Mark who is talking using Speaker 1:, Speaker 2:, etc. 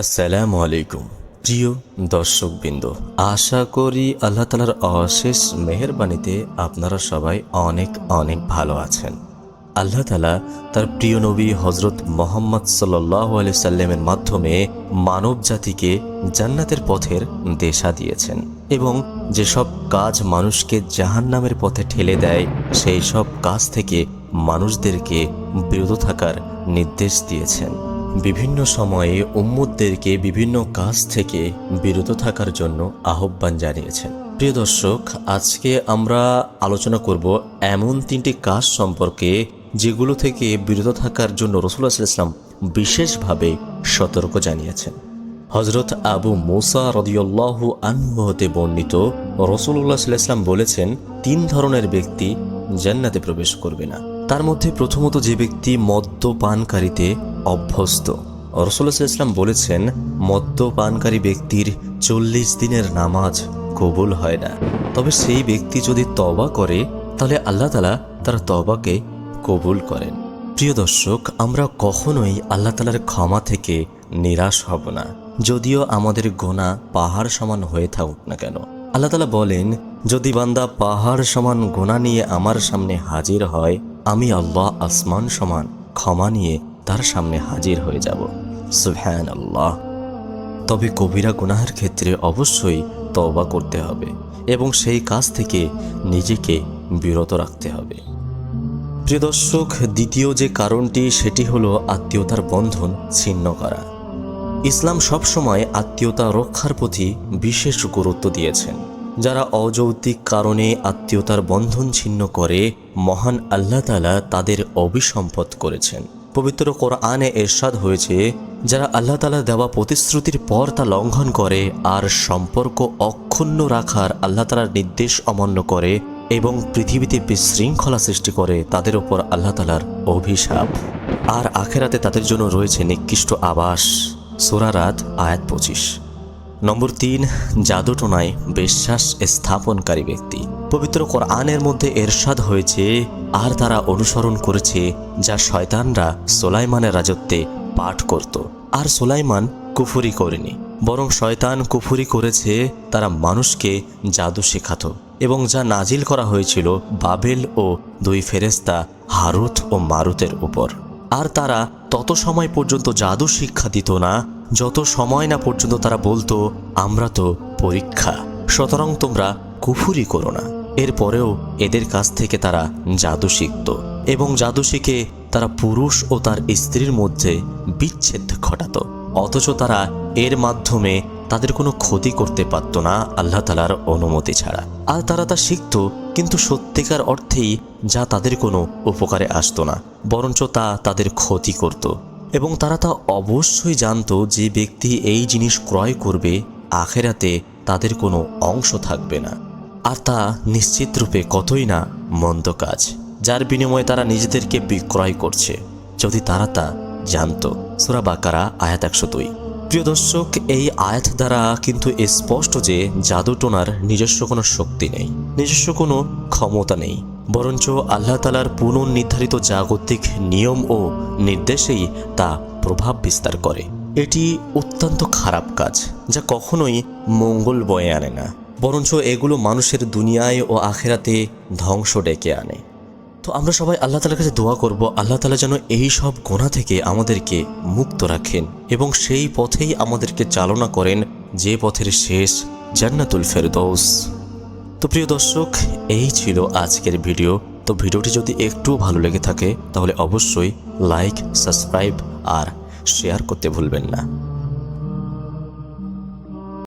Speaker 1: আসসালামু আলাইকুম। প্রিয় দর্শকবৃন্দ, আশা করি আল্লাহ তালার অশেষ মেহেরবানিতে আপনারা সবাই অনেক অনেক ভালো আছেন। আল্লাহ তালা তার প্রিয় নবী হজরত মোহাম্মদ সাল্লাহ আলি সাল্লামের মাধ্যমে মানব জাতিকে জান্নাতের পথের দেশা দিয়েছেন এবং যেসব কাজ মানুষকে জাহান্নামের পথে ঠেলে দেয়, সেই সব কাজ থেকে মানুষদেরকে বিরত থাকার নির্দেশ দিয়েছেন। বিভিন্ন সময়ে উম্মুদদেরকে বিভিন্ন কাজ থেকে বিরত থাকার জন্য আহ্বান জানিয়েছেন। প্রিয় দর্শক, আজকে আমরা আলোচনা করব এমন তিনটি কাজ সম্পর্কে যেগুলো থেকে বিরত থাকার জন্য রসুল্লাহ ইসলাম বিশেষভাবে সতর্ক জানিয়েছেন। হজরত আবু মুসা রদিউল্লাহু আনহু হতে বর্ণিত রসুল্লাহ ইসলাম বলেছেন, তিন ধরনের ব্যক্তি জান্নাতে প্রবেশ করবে না। তার মধ্যে প্রথমত যে ব্যক্তি মদ্যপানকারীতে অভ্যস্ত। রসুল্লাহ ইসলাম বলেছেন, মদ্যপানকারী ব্যক্তির চল্লিশ দিনের নামাজ কবুল হয় না। তবে সেই ব্যক্তি যদি তবা করে, তাহলে আল্লাহ তালা তার তবাকে কবুল করেন। প্রিয় দর্শক, আমরা কখনোই আল্লাহ তালার ক্ষমা থেকে নিরাশ হব না। যদিও আমাদের গোনা পাহাড় সমান হয়ে থাকুক না কেন। আল্লাহ তালা বলেন, যদি বান্দা পাহাড় সমান গোনা নিয়ে আমার সামনে হাজির হয়, আমি আল্লাহ আসমান সমান ক্ষমা নিয়ে তার সামনে হাজির হয়ে যাব। সুফহ্যান আল্লাহ তবে কবিরা গুনাহের ক্ষেত্রে অবশ্যই তওবা করতে হবে এবং সেই কাজ থেকে নিজেকে বিরত রাখতে হবে। প্রিয় দর্শক, দ্বিতীয় যে কারণটি, সেটি হলো আত্মীয়তার বন্ধন ছিন্ন করা। ইসলাম সবসময় আত্মীয়তা রক্ষার প্রতি বিশেষ গুরুত্ব দিয়েছেন। যারা অযৌক্তিক কারণে আত্মীয়তার বন্ধন ছিন্ন করে, মহান আল্লাহ তালা তাদের অবিসম্পদ করেছেন। পবিত্র কোরআনে এরশাদ হয়েছে, যারা আল্লাহ তালা দেওয়া প্রতিশ্রুতির পর তা লঙ্ঘন করে আর সম্পর্ক অক্ষুণ্ণ রাখার আল্লাহ তালার নির্দেশ অমান্য করে এবং পৃথিবীতে বিশৃঙ্খলা সৃষ্টি করে তাদের ওপর আল্লাহ তালার অভিশাপ। আর আখেরাতে তাদের জন্য রয়েছে নিকৃষ্ট আবাস। সোরারাত আয়াত পঁচিশ। নম্বর তিন, জাদুটোনায় বিশ্বাস স্থাপনকারী ব্যক্তি। পবিত্র কোরআনের মধ্যে এরশাদ হয়েছে, আর তারা অনুসরণ করেছে, যা শয়তানরা সোলাইমানের রাজত্বে পাঠ করত। আর সোলাইমান কুফুরি করেনি, বরং শয়তান কুফুরি করেছে, তারা মানুষকে জাদু শেখাতো। এবং যা নাজিল করা হয়েছিল বাবেল ও দুই ফেরেস্তা হারুত ও মারুতের উপর। আর তারা তত সময় পর্যন্ত জাদু শিক্ষা দিত না যত সময় না পর্যন্ত তারা বলতো, আমরা তো পরীক্ষা, সুতরাং তোমরা কুফুরি করো না। এরপরেও এদের কাছ থেকে তারা জাদু শিখত এবং জাদু শিখে তারা পুরুষ ও তার স্ত্রীর মধ্যে বিচ্ছেদ ঘটাত। অথচ তারা এর মাধ্যমে তাদের কোনো ক্ষতি করতে পারত না আল্লাহ তালার অনুমতি ছাড়া। আর তারা তা শিখত, কিন্তু সত্যিকার অর্থেই যা তাদের কোনো উপকারে আসতো না, বরঞ্চ তা তাদের ক্ষতি করত। এবং তারা তা অবশ্যই জানতো যে ব্যক্তি এই জিনিস ক্রয় করবে, আখেরাতে তাদের কোনো অংশ থাকবে না। আর তা নিশ্চিত রূপে কতই না মন্দ কাজ, যার বিনিময়ে তারা নিজেদেরকে বিক্রয় করছে, যদি তারা তা জানতো। সুরা বাকারা, আয়াত একশো দুই। প্রিয় দর্শক, এই আয়াত দ্বারা কিন্তু স্পষ্ট যে জাদুটোনার নিজস্ব কোনো শক্তি নেই, নিজস্ব কোনো ক্ষমতা নেই। বরঞ্চ আল্লাহ তালার পুনর্নির্ধারিত জাগতিক নিয়ম ও নির্দেশেই তা প্রভাব বিস্তার করে। এটি অত্যন্ত খারাপ কাজ, যা কখনোই মঙ্গল বয়ে আনে না। বরঞ্চ এগুলো মানুষের দুনিয়ায় ও আখেরাতে ধ্বংস ডেকে আনে। তো আমরা সবাই আল্লাহ তালার কাছে দোয়া করব, আল্লাহ তালা যেন এই সব গোনা থেকে আমাদেরকে মুক্ত রাখেন এবং সেই পথেই আমাদেরকে চালনা করেন যে পথের শেষ জান্নাতুল ফেরদৌস। তো প্রিয় দর্শক, এই ছিল আজকের ভিডিও। তো ভিডিওটি যদি একটু ভালো লেগে থাকে, তাহলে অবশ্যই লাইক, সাবস্ক্রাইব আর শেয়ার করতে ভুলবেন না।